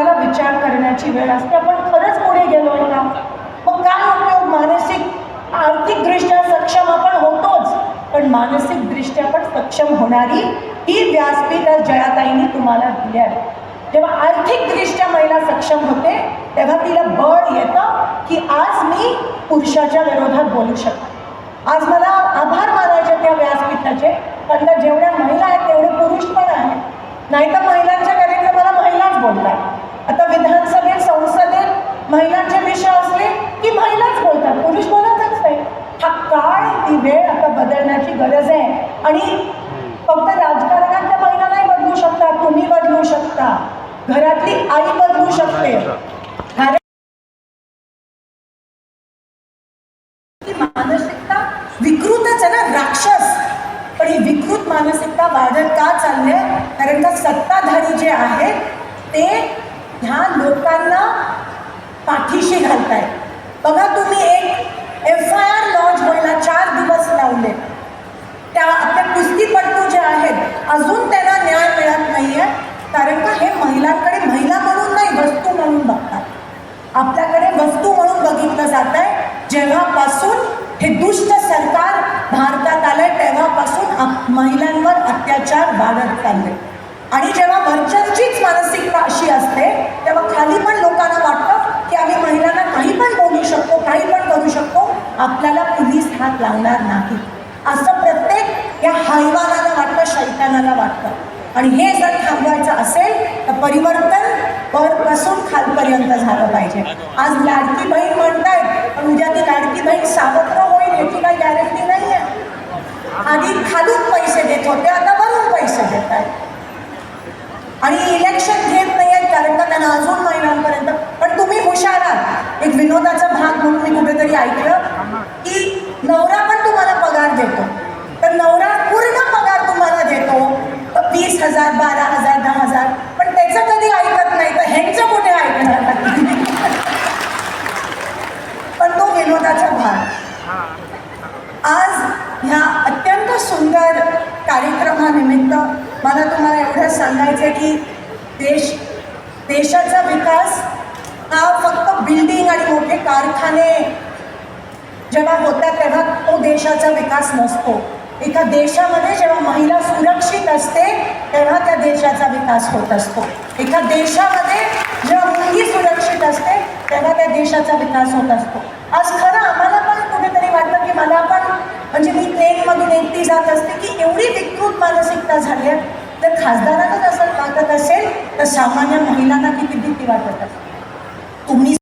आपल्याला विचार करण्याची वेळ असते. आपण खरंच पुढे गेलोय का? मग काय उपयोग? मानसिक आर्थिकदृष्ट्या सक्षम आपण होतोच. पण मानसिकदृष्ट्या पण सक्षम होणारी ही व्यासपीठ आज जयाताईंनी तुम्हाला दिली आहे. जेव्हा आर्थिकदृष्ट्या महिला सक्षम होते तेव्हा तिला बळ येतं की आज मी पुरुषाच्या विरोधात बोलू शकते. आज मला आभार मानायचे त्या व्यासपीठाचे. कारण का जेवढ्या महिला आहेत तेवढे पुरुष पण आहेत. नाही तर महिलांच्या कार्यक्रमाला महिलाच बोलतात आता विधानसभेत संसदेत महिलांचे विषय असले की महिलाच बोलतात पुरुष बोलतच नाही. हा काळ ही वेळ आता बदलण्याची गरज आहे. आणि फक्त राजकारणातल्या महिला नाही बदलू शकता तुम्ही बदलू शकता. घरातली आई बदलू शकते. मानसिकता विकृतच आहे ना राक्षस. पण ही विकृत मानसिकता वाढत का चालले कारण का सत्ताधारी जे आहेत ते ह्या लोकांना पाठीशी घालताय बघा तुम्ही एक एफ आय आर लॉन्च व्हायला चार दिवस लावले त्या आपल्या कुस्तीपटू जे आहेत अजून त्यांना न्याय मिळत नाही आहे कारण का हे महिलांकडे महिला म्हणून नाही वस्तू म्हणून बघतात. आपल्याकडे वस्तू म्हणून बघितलं जात आहे जेव्हापासून हे दुष्ट सरकार भारतात आलंय तेव्हापासून आप- महिलांवर अत्याचार वाढत चालले. आणि जेव्हा वरच्यांचीच मानसिकता अशी असते तेव्हा खाली पण लोकांना वाटतं की आम्ही महिलांना काही पण बोलू शकतो काही पण करू शकतो आपल्याला पोलीस हात लावणार नाही. असं प्रत्येक या हैवानाला वाटतं शैतानाला वाटतं. आणि हे जर थांबवायचं असेल तर परिवर्तन वरपासून खालपर्यंत झालं पाहिजे. आज लाडकी बहीण म्हणतायत पण उद्या ती लाडकी बहीण सावत्र होईल याची काही गॅरंटी नाही आहे आधी खालून पैसे देत होते आता वरून पैसे देत आहेत आणि इलेक्शन घेत नाही आहेत कारण का त्यांना अजून महिन्यांपर्यंत पण तुम्ही हुशार आहात. एक विनोदाचा भाग म्हणून मी कुठेतरी ऐकलं की नवरा पण तुम्हाला पगार देतो तर नवरा पूर्ण पगार तुम्हाला देतो तर वीस हजार बारा हजार दहा हजार. पण त्याचं कधी ऐकत नाही तर ह्यांचं कुठे ऐकणार? पण तो विनोदाचा भाग. आज ह्या अत्यंत सुंदर कार्यक्रमानिमित्त मला तुम्हाला एवढं सांगायचं आहे की देश देशाचा विकास हा फक्त बिल्डिंग आणि मोठे कारखाने जेव्हा होतात तेव्हा तो देशाचा विकास नसतो. एका देशामध्ये जेव्हा महिला सुरक्षित देशाचा विकास होत असतो. एका देशामध्ये जेव्हा मुलगी सुरक्षित असते तेव्हा त्या देशाचा विकास होत असतो. आज खरं आम्हाला पण कुठेतरी वाटतं की मला पण म्हणजे मी ट्रेनमधून एकटी जात असते की एवढी विकृत मानसिकता झाली आहे. तर खासदारांनाच असं वाटत असेल तर सामान्य महिलांना किती भीती वाटत असेल? तुम्ही